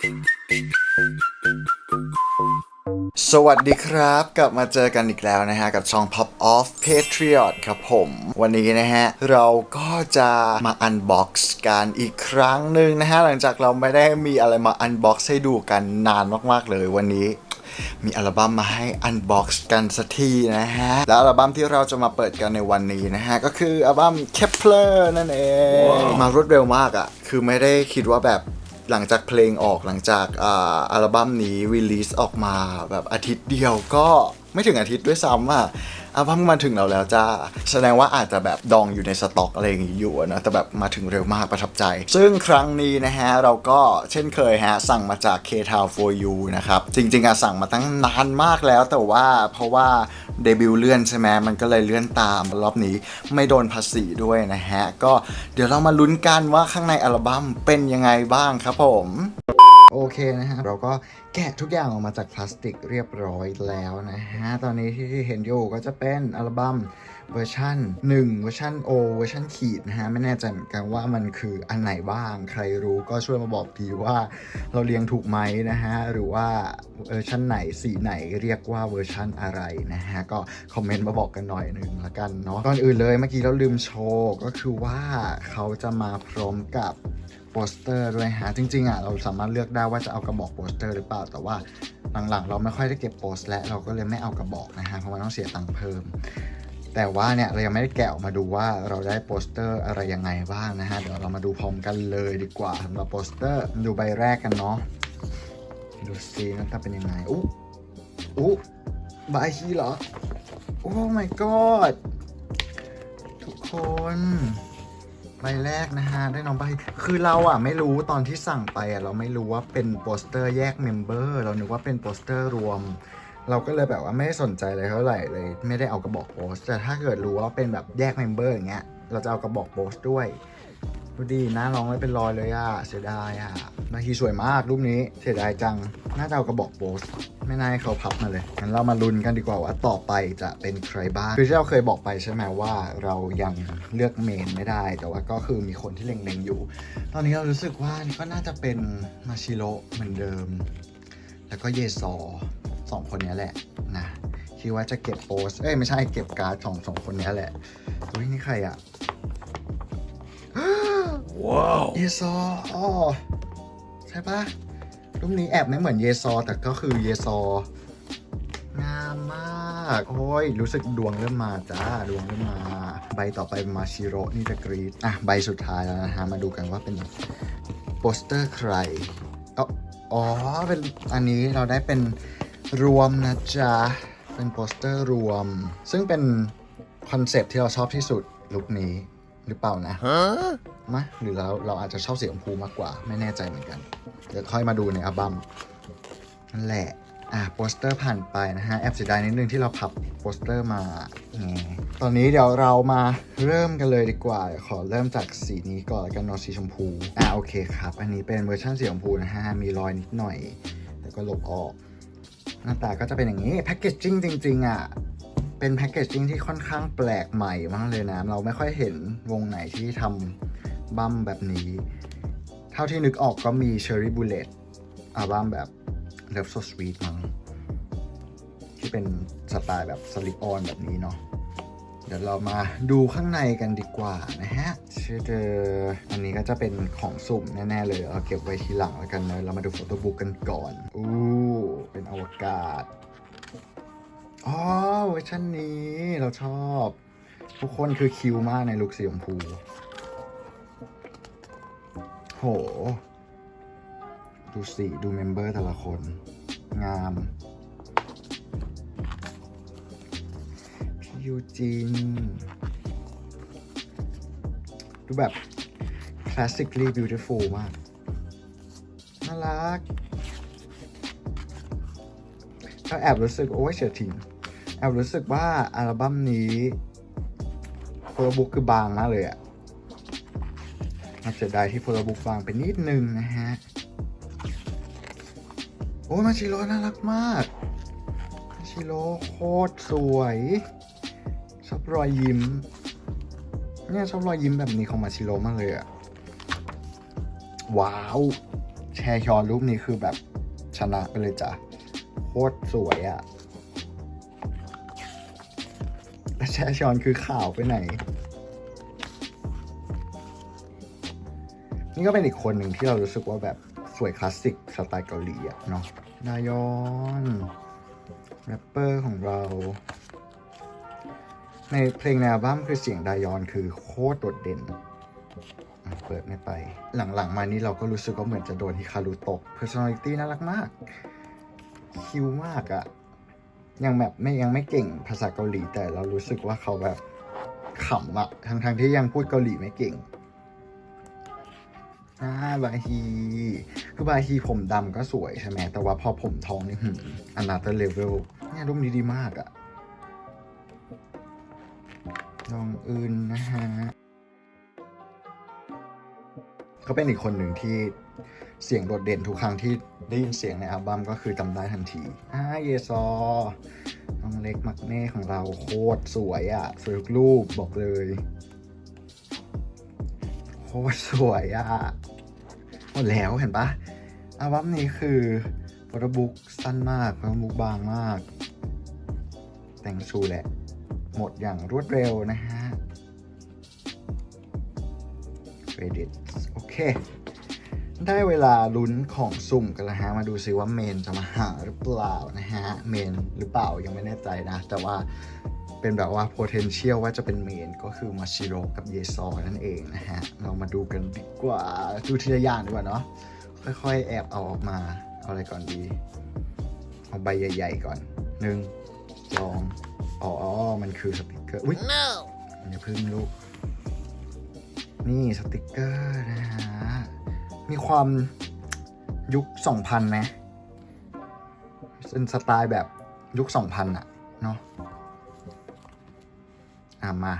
สวัสดีครับ กลับมาเจอกันอีกแล้วนะฮะ กับช่อง Pop Off Patriot ครับผม วันนี้นะฮะ เราก็จะมาอันบ็อกซ์กันอีกครั้งหนึ่งนะฮะ หลังจากเราไม่ได้มีอะไรมาอันบ็อกซ์ให้ดูกันนานมาก ๆ เลยวันนี้มีอัลบั้มมาให้อันบ็อกซ์กันสักทีนะฮะ แล้วอัลบั้มที่เราจะมาเปิดกันในวันนี้นะฮะ ก็คืออัลบั้ม Kepler นั่นเอง มารวดเร็วมากอะ่ะ คือไม่ได้คิดว่าแบบ หลังจากเพลงออกหลังจากอ,อัลบั้มนี้รีลีสออกมาแบบอาทิตย์เดียวก็ไม่ถึงอาทิตย์ด้วยซ้ำอะ อัลบั้มมาถึงเราแล้วจ้า แสดงว่าอาจจะแบบดองอยู่ในสต็อกอะไรอย่างงี้อยู่นะแต่แบบมาถึงเร็วมากประทับใจ ซึ่งครั้งนี้นะฮะ เราก็เช่นเคยฮะ สั่งมาจาก K t o w for You นะครับ จริง ๆอะสั่งมาตั้งนานมากแล้ว แต่ว่าเพราะว่าเดบิวต์เลื่อนใช่ไหมมันก็เลยเลื่อนตามรอบนี้ไม่โดนภาษีด้วยนะฮะ ก็เดี๋ยวเรามาลุ้นกันว่าข้างในอัลบั้มเป็นยังไงบ้างครับผม อเคนะฮะเราก็แกะทุกอย่างออกมาจากพลาสติกเรียบร้อยแล้วนะฮะ ตอนนี้ที่เห็นอยู่ก็จะเป็นอัลบั้ม เวอร์ชัน1 เวอร์ชัน O เวอร์ชันขีดนะฮะ ไม่แน่ใจเหมือนกันว่ามันคืออันไหนบ้าง ใครรู้ก็ช่วยมาบอกทีว่าเราเรียงถูกไหมนะฮะ หรือว่าเวอร์ชันไหนสีไหนเรียกว่าเวอร์ชันอะไรนะฮะ ก็คอมเมนต์มาบอกกันหน่อยหนึ่งละกันเนาะก่อนอื่นเลยเมื่อกี้เราลืมโชว์ก็คือว่าเขาจะมาพร้อมกับโปสเตอร์ด้วยฮะ จริงๆอะเราสามารถเลือกได้ว่าจะเอากระบอกโปสเตอร์หรือเปล่าแต่ว่าหลังๆ เราไม่ค่อยได้เก็บโปสและเราก็เลยไม่เอากระบอกนะฮะเพราะมันต้องเสียตังค์เพิ่ม แต่ว่าเนี่ยเรายังไม่ได้แกะออกมาดูว่าเราได้โปสเตอร์อะไรยังไงบ้างนะฮะเดี๋ยวเรามาดูพร้อมกันเลยดีกว่าสำหรับโปสเตอร์ดูใบแรกกันเนาะดูซิหน้าตาเป็นยังไงอุ๊อุ๊ใบฮีเหรอโอ้ my god ทุกคนใบแรกนะฮะได้น้องใบคือเราอะไม่รู้ตอนที่สั่งไปอะเราไม่รู้ว่าเป็นโปสเตอร์แยกเมมเบอร์เรานึกว่าเป็นโปสเตอร์รวม เราก็เลยแบบว่าไม่สนใจเลยเท่าไหร่เลยไม่ได้เอากระบอกโปสแต่ถ้าเกิดรู้ว่าเป็นแบบแยกเมมเบอร์อย่างเงี้ยเราจะเอากระบอกโปสด้วยดูดีหน้าน้องเลยเป็นรอยเลยอะเสียดายอะบางทีสวยมากรูปนี้เสียดายจังน่าจะเอากระบอกโปสไม่น่าให้เขาพับมาเลยงั้นเรามาลุ้นกันดีกว่าว่าต่อไปจะเป็นใครบ้างคือที่เราเคยบอกไปใช่ไหมว่าเรายังเลือกเมนไม่ได้ แต่ว่าก็คือมีคนที่เล็งๆอยู่ ตอนนี้เรารู้สึกว่าก็น่าจะเป็นมาชิโร่เหมือนเดิม แล้วก็เยซอ สองคนนี้แหละนะคิดว่าจะเก็บโปสเอ้ยไม่ใช่เก็บการ์ดของสองคนนี้แหละอุ้ยนี่ใครอะว้าวเยซออ๋อใช่ปะรูปนี้แอบไม่เหมือนเยซอ แต่ก็คือเยซองามมาก โอ้ย รู้สึกดวงเริ่มมาจ้า ดวงเริ่มมา ใบต่อไปมาชิโร่นี่จะกรีดอะ ใบสุดท้ายแล้วนะฮะ มาดูกันว่าเป็นโปสเตอร์ใครอ๋ออ๋อเป็นอันนี้เราได้เป็น รวมนะจ๊ะ เป็นโปสเตอร์รวม ซึ่งเป็นคอนเซปต์ที่เราชอบที่สุดลุคนี้หรือเปล่านะฮะมะหรือเราเราอาจจะชอบสีชมพูมากกว่า ไม่แน่ใจเหมือนกัน เดี๋ยวค่อยมาดูในอัลบั้มนั่นแหละ อะโปสเตอร์ผ่านไปนะฮะ แอบเสียดายนิดนึงที่เราพับโปสเตอร์มาแหมตอนนี้เดี๋ยวเรามาเริ่มกันเลยดีกว่า ขอเริ่มจากสีนี้ก่อนแล้วกันเนอะสีชมพู อะโอเคครับ อันนี้เป็นเวอร์ชันสีชมพูนะฮะ มีรอยนิดหน่อยแล้วก็ลบออกห น้าตาก็จะเป็นอย่างนี้แพคเกจจิ้งจริง ๆ อะ เป็นแพคเกจจิ้งที่ค่อนข้างแปลกใหม่มากเลยนะ เราไม่ค่อยเห็นวงไหนที่ทำบัมแบบนี้ เท่าที่นึกออกก็มี Cherry Bullet อัลบั้มแบบ Love So Sweet มั้งที่เป็นสไตล์แบบสลิปออนแบบนี้เนาะ เดี๋ยวเรามาดูข้างในกันดีกว่านะฮะชื่อเดออันนี้ก็จะเป็นของสุ่มแน่ๆเลยเอาเก็บไว้ทีหลังแล้วกันเลยเรามาดูโฟโต้บุ๊กกันก่อนอู้เป็นอวกาศอ๋อเวอร์ชันนี้เราชอบ ทุกคนคือคิวมากในลุคสีชมพูโห ดูสีดูเมมเบอร์แต่ละคน งาม ยูจิน ดูแบบ classically beautiful มาก น่ารักถ้าแอบรู้สึก โอ้ยเฉียทิ้งแอบรู้สึกว่าอัลบั้มนี้โฟล์บุ๊กคือบางมากเลยอะอาจจะได้ที่โฟล์บุ๊กบางไปนิดนึงนะฮะ โอ้ยมาชิโร่น่ารักมาก มาชิโร่โคตรสวย ชอบรอยยิ้ม เนี่ยชอบรอยยิ้มแบบนี้ของมาชิโร่มากเลยอะว้าว แชฮยอนรูปนี้คือแบบชนะไปเลยจ้ะ โคตรสวยอะแต่แชอนคือข่าวไปไหน นี่ก็เป็นอีกคนหนึ่งที่เรารู้สึกว่าแบบสวยคลาสสิกสไตล์เกาหลีอะเนาะนายอนแรปเปอร์ของเรา ในเพลงในอัลบั้มคือเสียงดายอนคือโคตรโดดเด่น เปิดไม่ไป หลังๆมานี้เราก็รู้สึกว่าเหมือนจะโดนฮิคารุตก personality น่ารักมาก คิวมากอะยังแบบไม่ยังไม่เก่งภาษาเกาหลีแต่เรารู้สึกว่าเขาแบบขำอะทั้งๆที่ยังพูดเกาหลีไม่เก่งอ่าบาฮีคือบาฮีผมดำก็สวยใช่ไหมแต่ว่าพอผมทองนี่หืมอนาเตอร์เลเวลเนี่ยรูปนี้ดีมากอะ ลองอื่นนะฮะก็เป็นอีกคนหนึ่งที่เสียงโดดเด่นทุกครั้งที่ได้ยินเสียงในอัลบั้มก็คือจำได้ทันทีอ่าเยซอน้องเล็กมักเน่ของเราโคตรสวยอะ่ะ สวยทุกรูปบอกเลย โคตรสวยอะ่ะหมดแล้วเห็นปะอัลบั้มนี้คือโฟโต้บุ๊กสั้นมากโฟโต้บุ๊กบางมาก แต่งชูแหละ หมดอย่างรวดเร็วนะฮะเครดิตโอเค ได้เวลาลุ้นของสุ่มกันแล้วฮะ มาดูซิว่าเมนจะมาหาหรือเปล่านะฮะ เมนหรือเปล่ายังไม่แน่ใจนะ แต่ว่าเป็นแบบว่า potential ว่าจะเป็นเมนก็คือมาชิโร่กับเยซอนั่นเองนะฮะ เรามาดูกันดีกว่า ดูทีละอย่างดีกว่าเนาะ ค่อยๆ แอบเอาออกมา เอาอะไรก่อนดี เอาใบใหญ่ ๆ ก่อนหนึ่งสอง อ๋อ มันคือสติกเกอร์ อุ้ย No! อย่าพึ่งลูก นี่สติกเกอร์นะฮะ มีความยุค2000ไหมเป็นสไตล์แบบยุค2000อะเนาะอะมา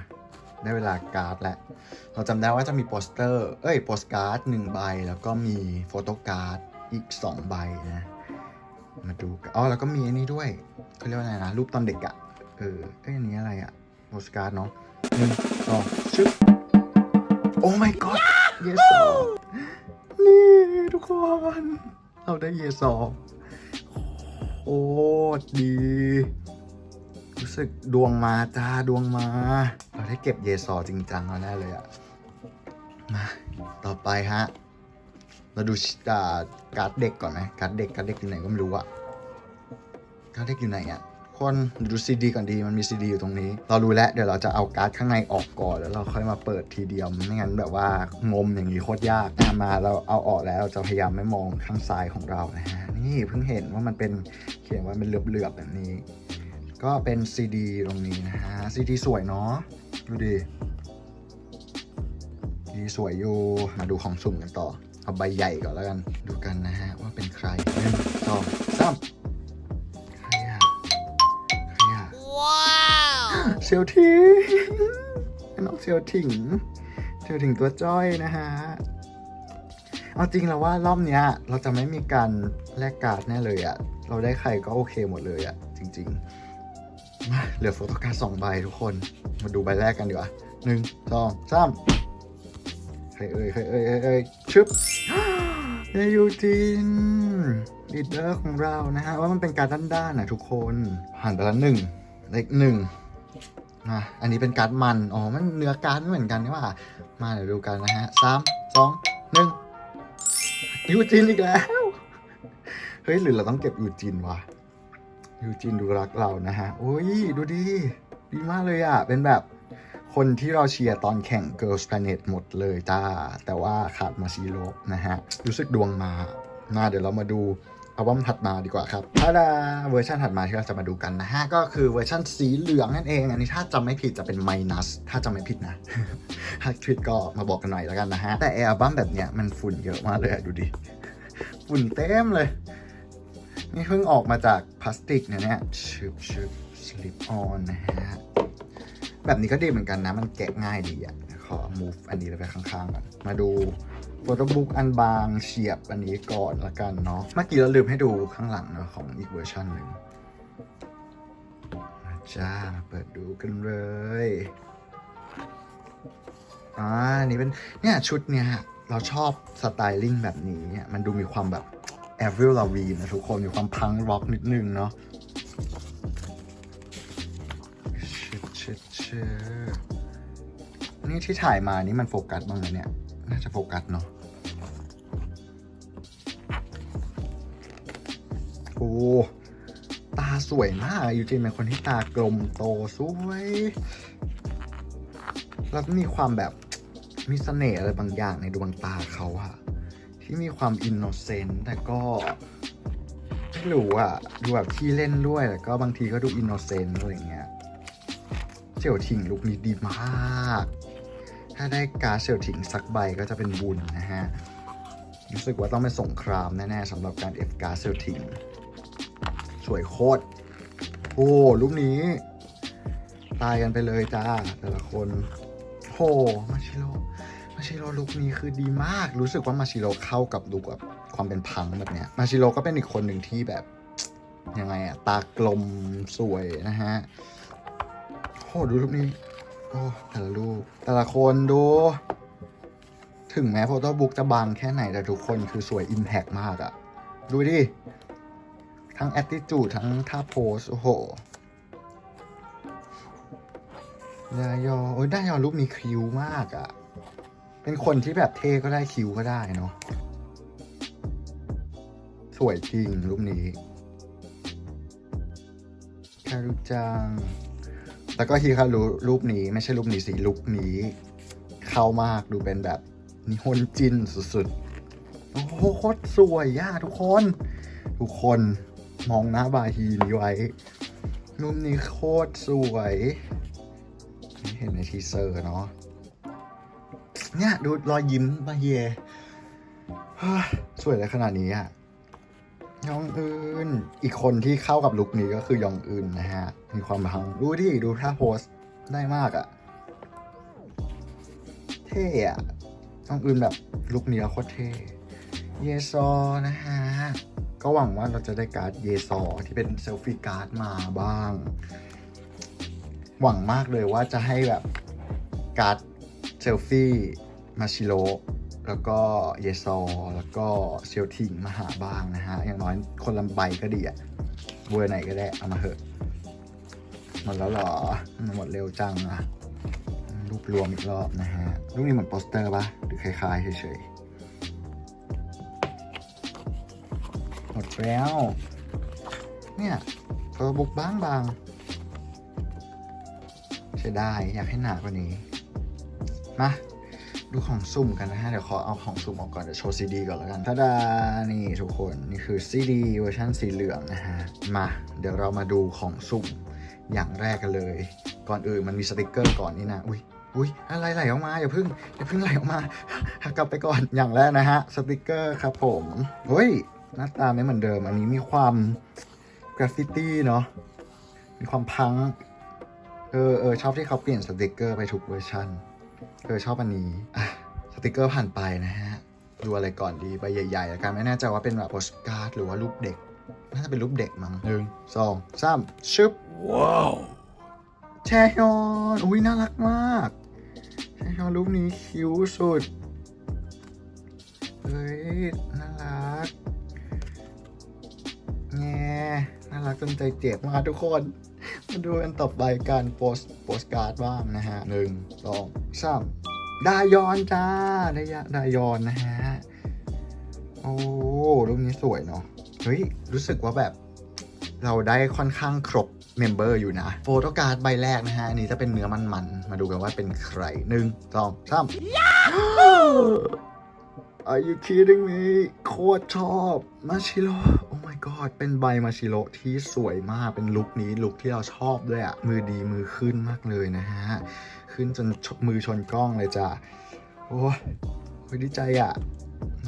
ได้เวลาการ์ดแล้ว เราจำได้ว่าจะมีโปสเตอร์ เอ้ย โปสการ์ดหนึ่งใบ แล้วก็มีโฟโต้การ์ดอีกสองใบนะ มาดูกันอ๋อ แล้วก็มีอันนี้ด้วยเขาเรียกว่าอะไรนะ รูปตอนเด็กอะ เออเอ้ยอันนี้อะไรอะโปสการ์ดเนาะหนึ่งสองชึบโอ้ my god เยสอนี่ทุกคน เราได้เยสอโคตรดี รู้สึกดวงมาจ้าดวงมา เราได้เก็บเยซอจริงจังแล้วแน่เลยอะมาต่อไปฮะ เราดูการ์ดเด็กก่อนไหมการ์ดเด็กการ์ดเด็กอยู่ไหนก็ไม่รู้อะการ์ดเด็กอยู่ไหนอะ คนดูซีดีก่อนดีมันมีซีดีอยู่ตรงนี้ เรารู้แล้วเดี๋ยวเราจะเอาการ์ดข้างในออกก่อนแล้วเราค่อยมาเปิดทีเดียวไม่งั้นแบบว่างมอย่างนี้โคตรยากอะมาเราเอาออกแล้วเราจะพยายามไม่มองข้างซ้ายของเรานะฮะนี่เพิ่งเห็นว่ามันเป็นเขียนว่าเป็นเหลือบๆแบบนี้ ก็เป็นซีดีตรงนี้นะฮะซีดีสวยเนาะดูดิดีสวยอยู่มาดูของสุ่มกันต่อเอาใบใหญ่ก่อนแล้วกัน ดูกันนะฮะว่าเป็นใครหนึ่งสองสาม เซียวทิงน้องเซียวถิงเซียวถิงตัวจ้อยนะฮะ เอาจริงแล้วว่ารอบเนี้ย เราจะไม่มีการแลกการ์ดแน่เลยอะเราได้ใครก็โอเคหมดเลยอะจริงๆมาเหลือโฟโต้การ์ดสองใบทุกคน มาดูใบแรกกันดีกว่าหนึ่งสองสามใครเอ่ยใครเอ่ยใครเอ่ยชึบเนยูจินลีดเดอร์ของเรานะฮะว่ามันเป็นการด้านๆนะทุกคนผ่านไปแล้วหนึ่งเลขหนึ่ง มาอันนี้เป็นการ์ดมัน อ๋อ มันเนื้อการ์ดไม่เหมือนกันนี่หว่า มาเดี๋ยวดูกันนะฮะสามสองหนึ่งยูจินอีกแล้ว เฮ้ย หรือเราต้องเก็บยูจินวะยูจินดูรักเรานะฮะ โอ้ย ดูดี ดีมากเลยอะ เป็นแบบคนที่เราเชียร์ตอนแข่ง Girls Planet หมดเลยจ้า แต่ว่าขาดมาซีโร่นะฮะ รู้สึกดวงมามาเดี๋ยวเรามาดู อัลบั้มถัดมาดีกว่าครับถ้าดาเวอร์ชันถัดมาที่เราจะมาดูกันนะฮะ ก็คือเวอร์ชันสีเหลืองนั่นเอง อันนี้ถ้าจำไม่ผิดจะเป็น minus ถ้าจำไม่ผิดนะถ้าผิดก็มาบอกกันหน่อยแล้วกันนะฮะ แต่อัลบั้มแบบเนี้ยมันฝุ่นเยอะมากเลยดูดิ ฝุ่นเต็มเลย นี่เพิ่งออกมาจากพลาสติกนะเนี่ยชึบชึบสลิปออนนะฮะ แบบนี้ก็ดีเหมือนกันนะ มันแกะง่ายดีอะขอ move อันนี้ไปข้างๆก่อนมาดู โฟโต้บุ๊กอันบางเฉียบอันนี้ก่อนละกันเนาะ เมื่อกี้เราลืมให้ดูข้างหลังเนาะของอีกเวอร์ชันหนึ่งมาจ้ามาเปิดดูกันเลยอ่านี่เป็นเนี่ยชุดเนี่ยเราชอบสไตลิ่งแบบนี้เนี่ยมันดูมีความแบบแอฟริลลาวีนะทุกคนมีความพังร็อกนิดนึงเนาะชิดชิดชิดนี่ที่ถ่ายมานี่มันโฟกัสบ้างไหมเนี่ย น่าจะโฟกัสเนาะโอ้ตาสวยมากยูจินเป็นคนที่ตากลมโตสวยแล้วมีความแบบมีเสน่ห์อะไรบางอย่างในดวงตาเขาอะที่มีความอินโนเซนต์แต่ก็ไม่รู้อะดูแบบที่เล่นด้วยแล้วก็บางทีก็ดูอินโนเซนต์อะไรเงี้ยเสี่ยวถิงลุคนี้ดีมาก ถ้าได้การดเสี่ยวถิงสักใบก็จะเป็นบุญนะฮะ รู้สึกว่าต้องเป็นสงครามแน่ๆสำหรับการเอฟการดเสี่ยวถิงสวยโคตร โอ้ลูกนี้ ตายกันไปเลยจ้า แต่ละคนโหมาชิโร่มาชิโร่ลุคนี้คือดีมาก รู้สึกว่ามาชิโร่เข้ากับลุคแบบความเป็นพังแบบเนี้ย มาชิโร่ก็เป็นอีกคนหนึ่งที่แบบยังไงอะตากลมสวยนะฮะโหดูรูปนี้ โอ้แต่ละรูป แต่ละคนดู ถึงแม้โฟโต้บุ๊กจะบางแค่ไหนแต่ทุกคนคือสวยอิมแพกมากอะดูดิ ทั้ง attitude ทั้งท่าโพส โอ้โหดายอโอ้ยดายอรูปนี้คิ้วมากอะ่ะเป็นคนที่แบบเท่ก็ได้คิ้วก็ได้เนาะสวยจริงรูปนี้คารุจัง แล้วก็ฮีคารุรูปนี้ไม่ใช่รูปนี้สิลุคนี้ เข้ามากดูเป็นแบบนิฮนจินสุดๆ โอ้โหโคตรสวยย่าทุกคน ทุกคนมองหน้าบาฮีนี้ไว้ รูปนี้โคตรสวย เห็นในทีเซอร์เนาะเนี่ย ดูรอยยิ้มบาเฮียสวยเลยขนาดนี้อะ ยองอึนอีกคนที่เข้ากับลุคนี้ก็คือยองอึนนะฮะ มีความพังดูดิดูท่าโพสได้มากอะเท่อะยองอึนแบบลุคนี้แล้วโคตรเท่เยซอนะฮะ ก็หวังว่าเราจะได้การ์ดเยซอที่เป็นเซลฟี่การ์ดมาบ้าง หวังมากเลยว่าจะให้แบบการ์ดเซลฟี่มาชิโร แล้วก็เยซอ แล้วก็เซลทิงมาหาบ้างนะฮะ อย่างน้อยคนละใบก็ดีอะเวอร์ไหนก็ได้ เอามาเถอะ หมดแล้วหรอ มันหมดเร็วจังอะรูปรวมอีกรอบนะฮะ รูปนี้เหมือนโปสเตอร์ปะหรือคล้ายๆเฉยๆ หมดแล้ว เนี่ยโฟโต้บุ๊กบางบางๆเสียดายอยากให้หนากว่านี้ มา ดูของสุ่มกันนะฮะ เดี๋ยวขอเอาของสุ่มออกก่อน เดี๋ยวโชว์ซีดีก่อนแล้วกันทาดานี่ทุกคน นี่คือซีดีเวอร์ชันสีเหลืองนะฮะ มา เดี๋ยวเรามาดูของสุ่มอย่างแรกกันเลย ก่อนอื่นมันมีสติกเกอร์ก่อนนี่นะ อุ้ยอุ้ยอะไรไหลออกมาอย่าพิ่งอย่าพิ่งไหลออกมากกลับไปก่อนอย่างแรกนะฮะ สติกเกอร์ครับผมเฮ้ยหน้าตาไม่เหมือนเดิม อันนี้มีความกราฟฟิตี้เนาะมีความพัง เออเออชอบที่เขาเปลี่ยนสติกเกอร์ไปทุกเวอร์ชัน เออชอบอันนี้อะสติกเกอร์ผ่านไปนะฮะ ดูอะไรก่อนดีใบใหญ่ๆแล้วกันไม่แน่ใจว่าเป็นแบบโปสการ์ดหรือว่ารูปเด็ก น่าจะเป็นรูปเด็กมั้งหนึ่งสองสามชึบว้าวแชฮยอนอุ้ยน่ารักมากแชฮยอนรูปนี้คิ้วสุดเฮ้ยน่ารักแง่น่ารักจนใจเจ็บมากทุกคน มาดูกันต่อไปการโพสโพสการ์ดบ้างนะฮะหนึ่งสองสามดายอนจ้าดายะดายอนนะฮะ โอ้รูปนี้สวยเนาะเฮ้ย รู้สึกว่าแบบเราได้ค่อนข้างครบเมมเบอร์อยู่นะโฟโต้การ์ดใบแรกนะฮะ อันนี้จะเป็นเนื้อมันๆมาดูกันว่าเป็นใครหนึ่งสองสาม Are you kidding me โคตรชอบ มาชิโร่ my god เป็นใบมาชิโรที่สวยมาก เป็นลุคนี้ลุคที่เราชอบด้วยอะมือดีมือขึ้นมากเลยนะฮะ ขึ้นจนมือชนกล้องเลยจ้ะ โอ้ยดีใจอะ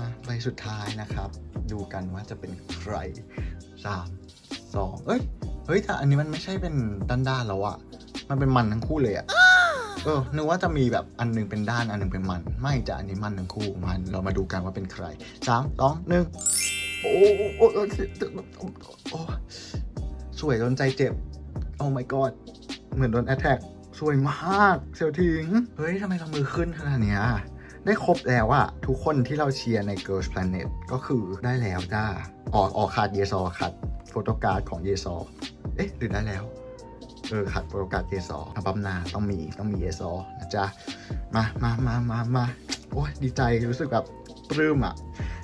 นะใบสุดท้ายนะครับ ดูกันว่าจะเป็นใครสามสองเอ้ย เฮ้ยแต่อันนี้มันไม่ใช่เป็นด้านๆแล้วอะมันเป็นมันทั้งคู่เลยอะเออนึกว่าจะมีแบบอันหนึงเป็นด้านอันหนึงเป็นมัน ไม่จะอันนี้มันทั้งคู่มัน เรามาดูกันว่าเป็นใครสามสองหนึ่ง โอ้โอ้โอ้โอ้โอ้สวยจนใจเจ็บ โอ้ my god เหมือนโดนแอ t แทกสวยมากเซียวทิง เฮ้ยทำไมเรามือขึ้นขนาดเนี้ยได้ครบแล้วอะทุกคนที่เราเชียร์ใน Girls Planet ก็คือได้แล้วจ้าออกออกขาดเยซอขาดโฟโตการ์ดของเยซอเอ๊ะ หรือได้แล้วเออขาดโฟโตการ์ดเยซออัลบั้มหนาต้องมีต้องมีเยซอนะจ๊ะ มามามามามาโอ้ยดีใจรู้สึกแบบปลื้มอะ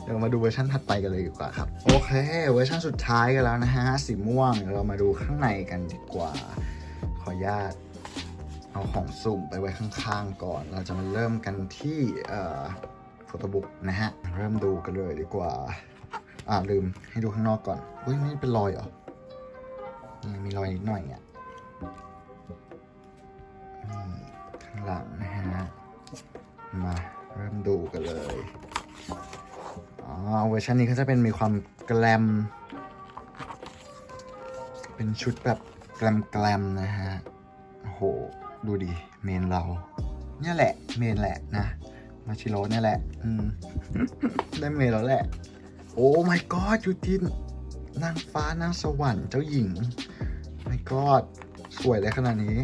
เดี๋ยวมาดูเวอร์ชันถัดไปกันเลยดีกว่าครับ โอเค เวอร์ชันสุดท้ายกันแล้วนะฮะ สีม่วง เดี๋ยวเรามาดูข้างในกันดีกว่า ขออนุญาตเอาของสุ่มไปไว้ข้างๆก่อน เราจะมาเริ่มกันที่เอ่อโฟโต้บุ๊กนะฮะ เริ่มดูกันเลยดีกว่า อ่าลืมให้ดูข้างนอกก่อนอุ้ยนี่เป็นรอยเหรอนี่มีรอยนิดหน่อยอะนี่ข้างหลังนะฮะ มาเริ่มดูกันเลย อ๋อเวอร์ชันนี้ก็จะเป็นมีความแกลม เป็นชุดแบบแกลมๆนะฮะโอ้โห ดูดิ เมนเรา เนี่ยแหละ เมนแหละนะ มาชิโร่เนี่ยแหละ อืม ได้เมนแล้วแหละ โอ้ my god ยูจิน นางฟ้านางสวรรค์เจ้าหญิง my god สวยเลยขนาดนี้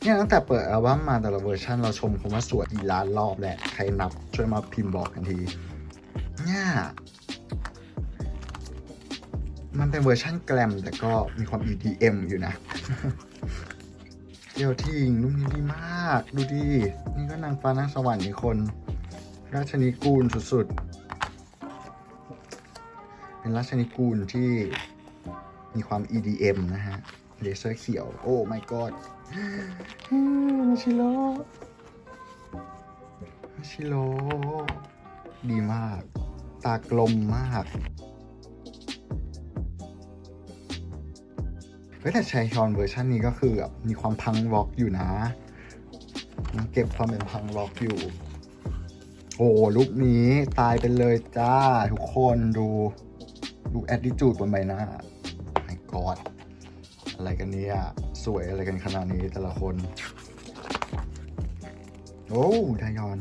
เนี่ยตั้งแต่เปิดอัลบั้มมาแต่ละเวอร์ชันเราชมคำว่าสวยกี่ล้านรอบแหละ ใครนับช่วยมาพิมพ์บอกกันที เนี่ย มันเป็นเวอร์ชั่นแกลม แต่ก็มีความ EDM อยู่นะเดียวทิงรูปนี้ดีมาก ดูดินี่ก็นางฟ้านางสวรรค์อีกคน ราชนิกูลสุดๆ เป็นราชนิกูลที่มีความ EDM นะฮะ เลเซอร์เขียว โอ้ my god มาชิโร่มาชิโร่ดีมาก ตากลมมากเฮ้ยแต่ชายชอนเวอร์ชันนี้ก็คือแบบมีความพังร็อกอยู่นะยังเก็บความเป็นพังร็อกอยู่โอ้ลุคนี้ตายไปเลยจ้า ทุกคนดูดูแอดดิจูดบนใบหน้าไอ้กอดอะไรกันเนี่ยสวยอะไรกันขนาดนี้แต่ละคน โอ้ไดยอน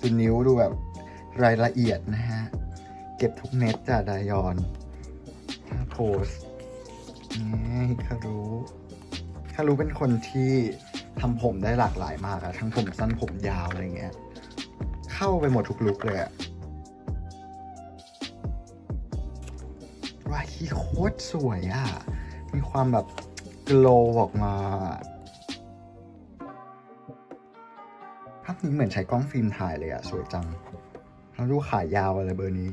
ดูนิ้วดูแบบรายละเอียดนะฮะ เก็บทุกเม็ดจ้ะไดยอนถ้าโพสนี่คารู้คารู้เป็นคนที่ทำผมได้หลากหลายมากอะทั้งผมสั้นผมยาวอะไรเงี้ย เข้าไปหมดทุกลุกเลยอะวายคีโคตรสวยอะมีความแบบกลออกมา นี้เหมือนใช้กล้องฟิล์มถ่ายเลยอะสวยจังแล้วดูขายาวอะไรเบอร์นี้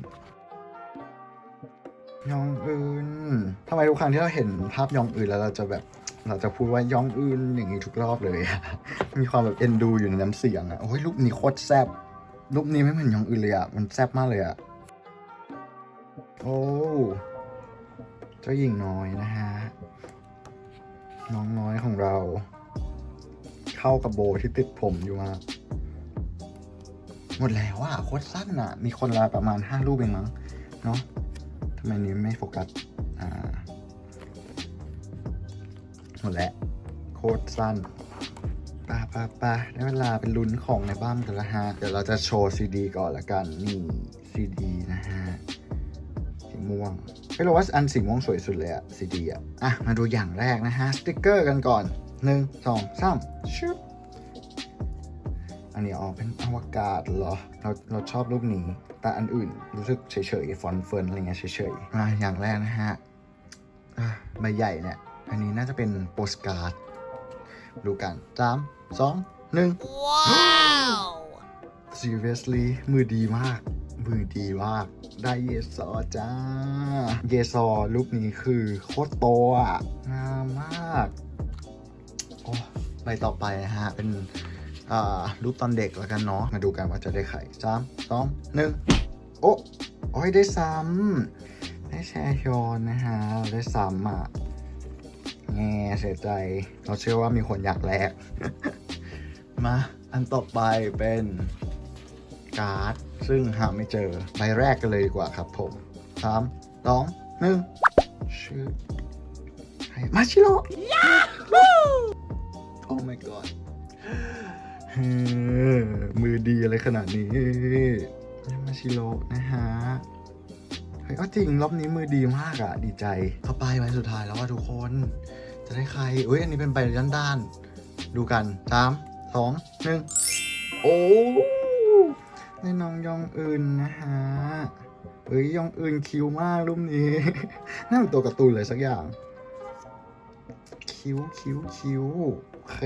ยองอึนทำไมทุกครั้งที่เราเห็นภาพยองอึนแล้วเราจะแบบเราจะพูดว่ายองอึนอย่างนี้ทุกรอบเลยอะมีความแบบเอ็นดูอยู่ในน้ำเสียงอะโอ้ยรูปนี้โคตรแซบรูปนี้ไม่เหมือนยองอึนเลยอะมันแซบมากเลยอะโอ้เจ้าหญิงน้อยนะฮะน้องน้อยของเรา เข้ากับโบที่ติดผมอยู่มาก หมดแล้วอะโคตรสั้นอะมีคนละประมาณห้ารูปเองมั้งเนาะทำไมนี้ไม่โฟกัสอ่าหมดแล้วโคตรสั้นปาปาปาได้เวลาเป็นลุ้นของในบ้านกันล้วฮะ เดี๋ยวเราจะโชว์ซีดีก่อนละกัน นี่ซีดีนะฮะ สีม่วงไม่รู้ว่าอันสีม่วงสวยสุดเลยอะซีดีอะอะ มาดูอย่างแรกนะฮะ สติกเกอร์กันก่อนหนึ่งสองสามชุบ อันนี้ออกเป็นอวกาศเหรอ เราเราชอบรูปนี้ แต่อันอื่นรู้สึกเฉยๆ ฟอนต์เฟิร์นอะไรเงี้ยเฉยๆอะอย่างแรกนะฮะอะใบใหญ่เนี่ย อันนี้น่าจะเป็นโปสการ์ด ดูกันสามสองหนึ่ง Wow! seriously มือดีมาก มือดีมาก ได้เยซอจ้า เยซอรูปนี้คือโคตรโตอะงามมาก โอ้ใบต่อไปนะฮะ เป็นอ่า รูปตอนเด็กแล้วกันเนาะมาดูกันว่าจะได้ไข่สามสองหนึ่งโอ้โอ้ยได้ซ้ำได้แชร์ยอนนะฮะได้ซ้ำอะแง่เสียใจเราเชื่อว่ามีคนอยากแลกมาอันต่อไปเป็นการ์ดซึ่งหาไม่เจอใบแรกกันเลยดีกว่าครับผมสามสองหนึ่งชื่อมาชิโร่โอ้ my god มือดีอะไรขนาดนี้มาชิโร่นะฮะเฮ้ยจริงรอบนี้มือดีมากอะดีใจ เข้าไปใบสุดท้ายแล้วว่าทุกคน จะได้ใครเอ้ยอันนี้เป็นใบด้านด้าน ดูกันสามสองหนึ่งโอ้ได้น้องยองอื่นนะฮะเฮ้ยยองอื่นคิวมากรูปนี้น่าเป็นตัวการ์ตูนเลยสักอย่าง คิ้วคิ้วคิ้ว เค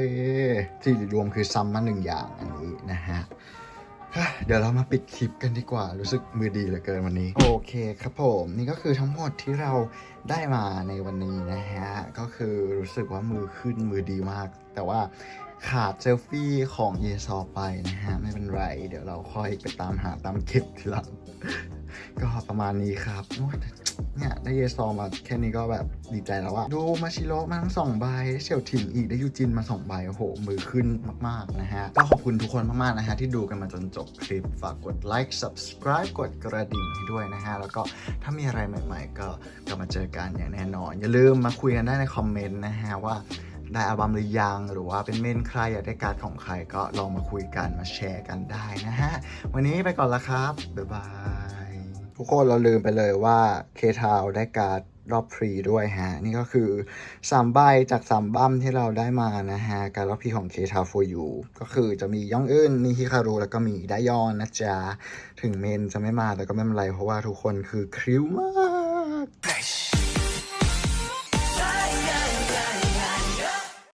ที่รวมคือซ้ำมาหนึ่งอย่างอันนี้นะฮะเดี๋ยวเรามาปิดคลิปกันดีกว่า รู้สึกมือดีเหลือเกินวันนี้ โอเคครับผม นี่ก็คือทั้งหมดที่เราได้มาในวันนี้นะฮะ ก็คือรู้สึกว่ามือขึ้นมือดีมาก แต่ว่า ขาดเซลฟี่ของเยซอไปนะฮะ ไม่เป็นไร เดี๋ยวเราค่อยไปตามหาตามเก็บทีหลัง ก็ประมาณนี้ครับเนี่ยได้เยซอมาแค่นี้ก็แบบดีใจแล้วอะดูมาชิโร่มาทั้งสองใบเสี่ยวถิ่งอีกได้ยูจินมาสองใบโอ้โห มือขึ้นมาก ๆ นะฮะ ก็ขอบคุณทุกคนมาก ๆ นะฮะ ที่ดูกันมาจนจบคลิป ฝากกดไลค์ subscribe กดกระดิ่งให้ด้วยนะฮะ แล้วก็ถ้ามีอะไรใหม่ ๆ ก็กลับมาเจอกันอย่างแน่นอน อย่าลืมมาคุยกันได้ในคอมเมนต์นะฮะว่า ได้อัลบั้มหรือยัง หรือว่าเป็นเมนใครอยากได้การ์ดของใครก็ลองมาคุยกันมาแชร์กันได้นะฮะ วันนี้ไปก่อนละครับ บ๊ายบาย ทุกคนเราลืมไปเลยว่าเคทาวได้การ์ดรอบพรีด้วยฮะ นี่ก็คือ3ใบจาก3บั้มที่เราได้มานะฮะ การรอบพรีของเคทาว for you ก็คือจะมีย่องอื่นมีฮิคารุแล้วก็มีไดยอนนะจ๊ะ ถึงเมนจะไม่มาแต่ก็ไม่เป็นไรเพราะว่าทุกคนคือคริ้วมาก